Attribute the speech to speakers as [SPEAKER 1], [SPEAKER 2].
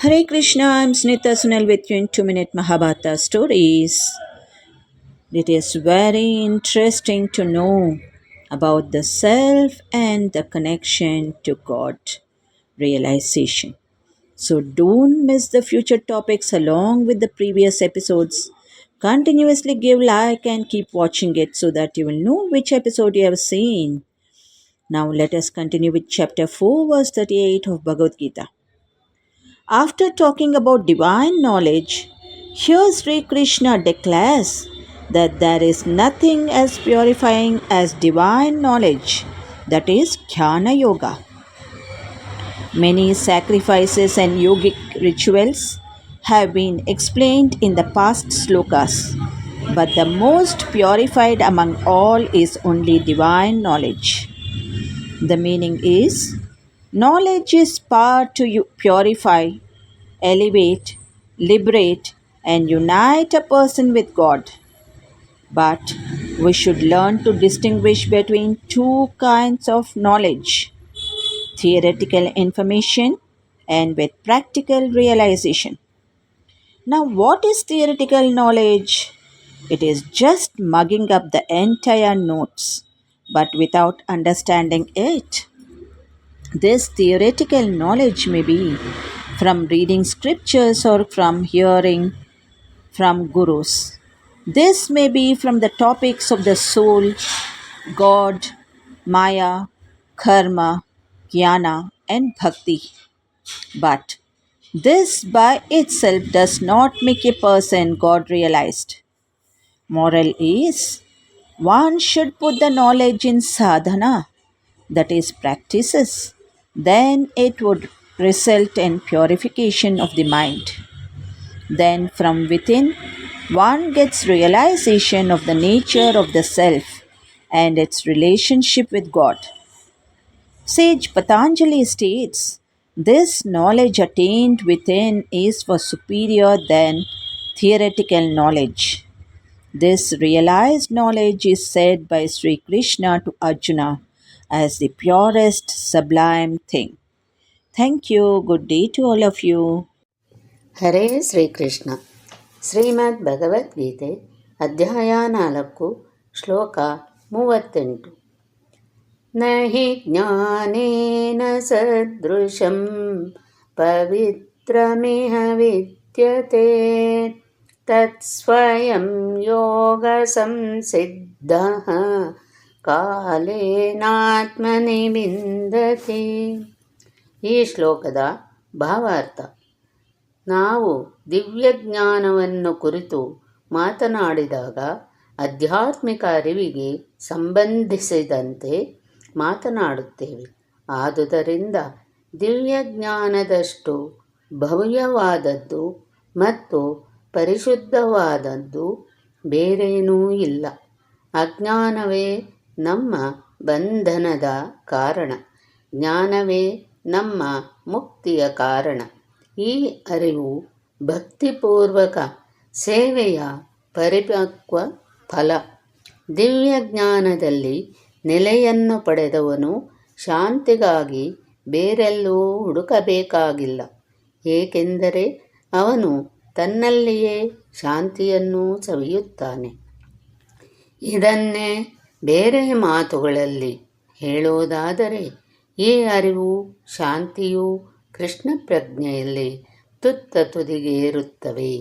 [SPEAKER 1] Hare Krishna, I'm Snita Sunil with you in 2 Minute Mahabharata Stories. It is very interesting to know about the self and the connection to God realization. So don't miss the future topics along with the previous episodes. Continuously give like and keep watching it so that you will know which episode you have seen. Now let us continue with chapter 4 verse 38 of Bhagavad Gita. After talking about divine knowledge, here Sri Krishna declares that there is nothing as purifying as divine knowledge, that is Jnana Yoga. Many sacrifices and yogic rituals have been explained in the past slokas, but the most purified among all is only divine knowledge. The meaning is knowledge is power to purify, elevate, liberate, and unite a person with God. But we should learn to distinguish between two kinds of knowledge theoretical information and with practical realization. Now, what is theoretical knowledge? It is just mugging up the entire notes, but without understanding it. This theoretical knowledge may be from reading scriptures or from hearing from gurus. This may be from the topics of the soul, God, Maya, Karma, Jnana, and Bhakti. But this by itself does not make a person God realized. Moral is one should put the knowledge in sadhana, that is, practices, then it would result in purification of the mind. Then from within, one gets realization of the nature of the self and its relationship with God. Sage Patanjali states this knowledge attained within is for superior than theoretical knowledge. This realized knowledge is said by Sri Krishna to Arjuna as the purest, sublime thing. Thank you. Good day to all of you.
[SPEAKER 2] ಹರೇ ಶ್ರೀಕೃಷ್ಣ ಶ್ರೀಮದ್ ಭಗವದ್ಗೀತೆ ಅಧ್ಯಾಯ ನಾಲ್ಕು ಶ್ಲೋಕ ಮೂವತ್ತೆಂಟು ನ ಹಿ ಜ್ಞಾನೇನ ಸದೃಶಂ ಪವಿತ್ರಮಿಹ ವಿದ್ಯತೆ ತತ್ಸ್ವಯಂ ಯೋಗ ಸಂಸಿದ್ಧ ಕಾಲೇನಾತ್ಮನಿ ಬಿಂದತಿ ಈ ಶ್ಲೋಕದ ಭಾವಾರ್ಥ, ನಾವು ದಿವ್ಯಜ್ಞಾನವನ್ನು ಕುರಿತು ಮಾತನಾಡಿದಾಗ ಆಧ್ಯಾತ್ಮಿಕ ಅರಿವಿಗೆ ಸಂಬಂಧಿಸಿದಂತೆ ಮಾತನಾಡುತ್ತೇವೆ. ಆದುದರಿಂದ ದಿವ್ಯಜ್ಞಾನದಷ್ಟು ಭವ್ಯವಾದದ್ದು ಮತ್ತು ಪರಿಶುದ್ಧವಾದದ್ದು ಬೇರೇನೂ ಇಲ್ಲ. ಅಜ್ಞಾನವೇ ನಮ್ಮ ಬಂಧನದ ಕಾರಣ. ಜ್ಞಾನವೇ ನಮ್ಮ ಮುಕ್ತಿಯ ಕಾರಣ. ಈ ಅರಿವು ಭಕ್ತಿಪೂರ್ವಕ ಸೇವೆಯ ಪರಿಪಕ್ವ ಫಲ. ದಿವ್ಯ ಜ್ಞಾನದಲ್ಲಿ ನೆಲೆಯನ್ನು ಪಡೆದವನು ಶಾಂತಿಗಾಗಿ ಬೇರೆಲ್ಲೂ ಹುಡುಕಬೇಕಾಗಿಲ್ಲ. ಏಕೆಂದರೆ ಅವನು ತನ್ನಲ್ಲಿಯೇ ಶಾಂತಿಯನ್ನು ಸವಿಯುತ್ತಾನೆ. ಇದನ್ನೇ ಬೇರೆ ಮಾತುಗಳಲ್ಲಿ ಹೇಳೋದಾದರೆ ಈ ಅರಿವು ಶಾಂತಿಯು ಕೃಷ್ಣ ಪ್ರಜ್ಞೆಯಲ್ಲಿ ತುತ್ತ ತುದಿಗೆ ಇರುತ್ತವೆ